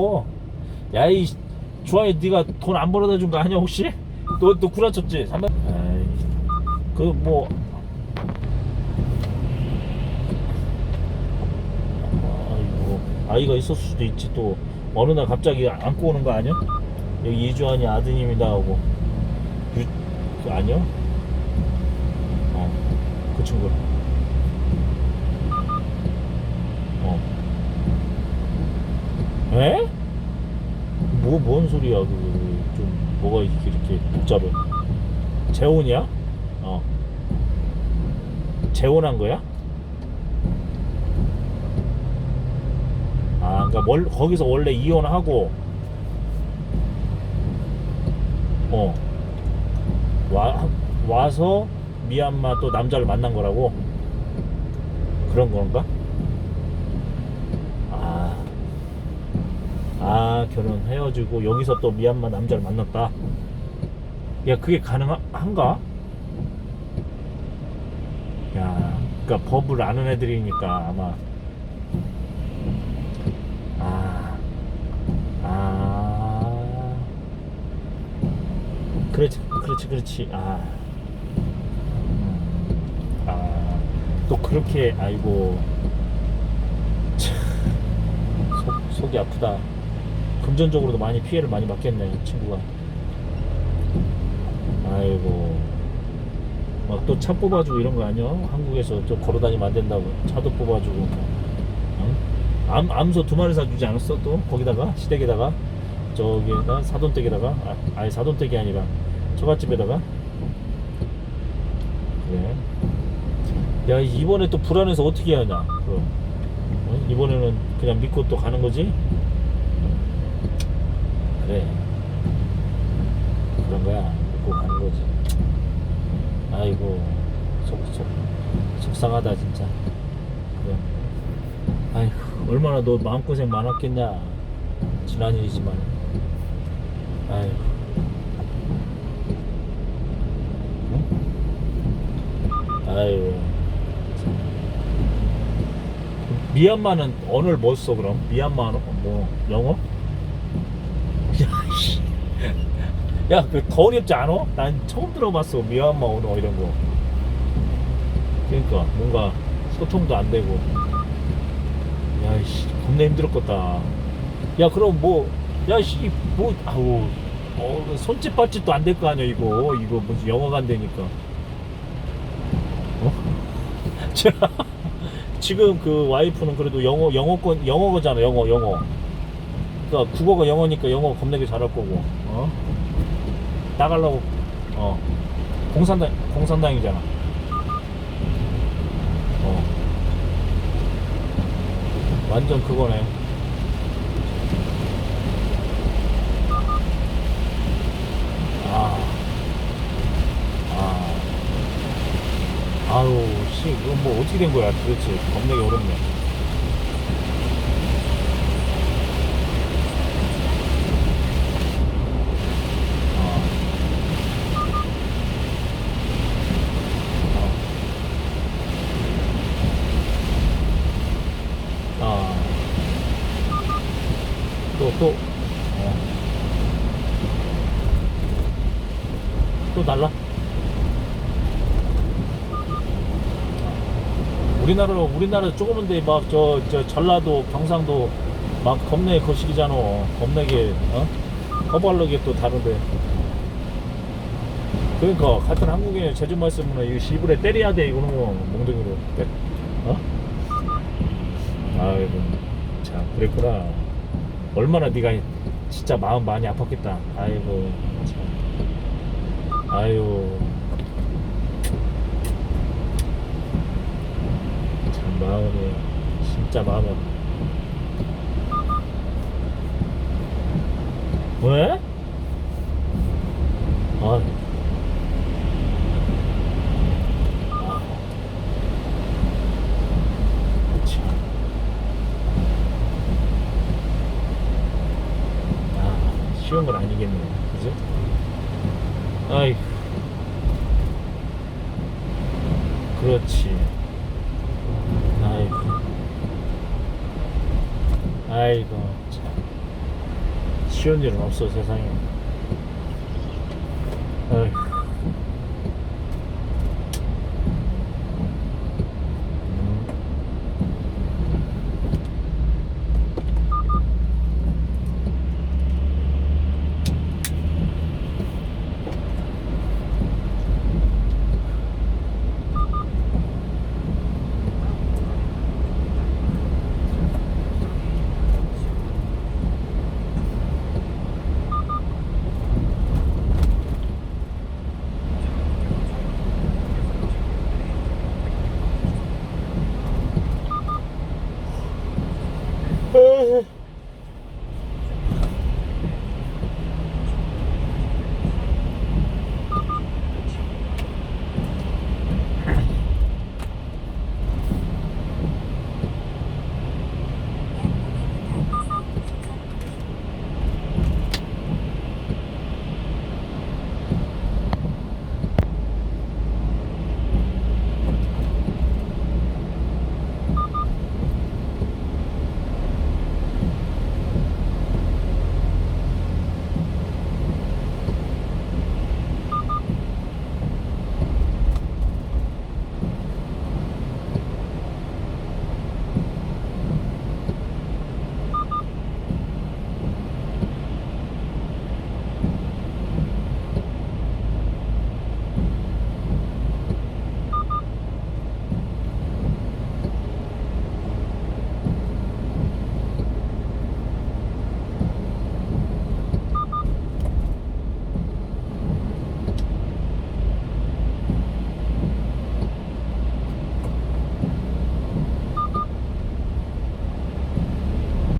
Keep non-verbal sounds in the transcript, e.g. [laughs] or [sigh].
어. 야이 주아이 네가 돈 안 벌어다 준 거 아니야 혹시? 너 너 구라쳤지? 300. 아이 그뭐 아이고 아이가 있었을 수도 있지 또 어느 날 갑자기 안고 오는 거 아니야? 여기 이주환이 아드님이다 하고 유, 그 아니야? 어그 친구 어 에? 뭐, 뭔 소리야, 그, 좀, 뭐가 이렇게, 이렇게 복잡해. 재혼이야? 어. 재혼한 거야? 아, 그니까, 월, 거기서 원래 이혼하고, 어. 와, 와서, 미얀마 또 남자를 만난 거라고? 그런 건가? 아. 아 결혼 헤어지고 여기서 또 미얀마 남자를 만났다 야 그게 가능한가? 야 그니까 법을 아는 애들이니까 아마 아, 아, 그렇지, 그렇지, 그렇지. 아, 음, 아, 또 그렇게 아이고, 참, 속, 속이 아프다. 금전적으로도 많이 피해를 많이 받겠네 친구가. 아이고. 막 또 차 뽑아주고 이런 거 아니야? 한국에서 좀 걸어다니면 안 된다고. 차도 뽑아주고. 응? 암, 암소 두 마리 사주지 않았어 또? 거기다가? 시댁에다가? 저기에다? 사돈댁에다가? 아, 아니 사돈댁이 아니라. 처갓집에다가? 그래. 야 이번에 또 불안해서 어떻게 하냐 그럼. 어? 이번에는 그냥 믿고 또 가는 거지 그래 그런 거야. 믿고 가는 거지. 아이고 속, 속, 속상하다 진짜. 그래. 아이고 얼마나 너 마음고생 많았겠냐. 지난 일이지만. 아이고. 응? 아이고. 참. 미얀마는 언어를 뭐 써 그럼? 미얀마는 뭐 영어? 야씨 야그 더 어렵지 않아? 난 처음 들어봤어. 미얀마 언어 이런 거. 그러니까 뭔가 소통도 안 되고. 야이씨 겁나 힘들었겠다. 야 그럼 뭐 야 씨 뭐 아우 어, 손짓 발짓도 안 될 거 아니야 이거. 이거 무슨 영어가 안 되니까. 어? [laughs] 자, 지금 그 와이프는 그래도 영어 영어권 영어잖아 영어 영어. 그러니까 국어가 영어니까 영어 겁나게 잘할 거고. 어 나가려고. 어. 공산당 공산당이잖아. 어. 완전 그거네. 아. 아. 아우 씨 이건 뭐 어떻게 된 거야? 도대체 겁나게 어렵네 아. 또, 또, 어. 또 날라? 우리나라, 우리나라 조그만데 막 저, 저 전라도, 경상도 막 겁나게 거시기잖아. 겁나게, 어? 허벌나게 또 다른데. 그러니까 같은 한국인 제주 말씀은 이거 시부레 때려야 돼 이거는 뭐 몽둥이로 어? 아이고 참 그랬구나 얼마나 네가 진짜 마음 많이 아팠겠다. 아이고 참. 아유. 참 마음이 진짜 마음 왜? 아 아, 아이. 그렇지. 아이고. 아이고 참. 쉬운 일은 없어 세상에. 아이고.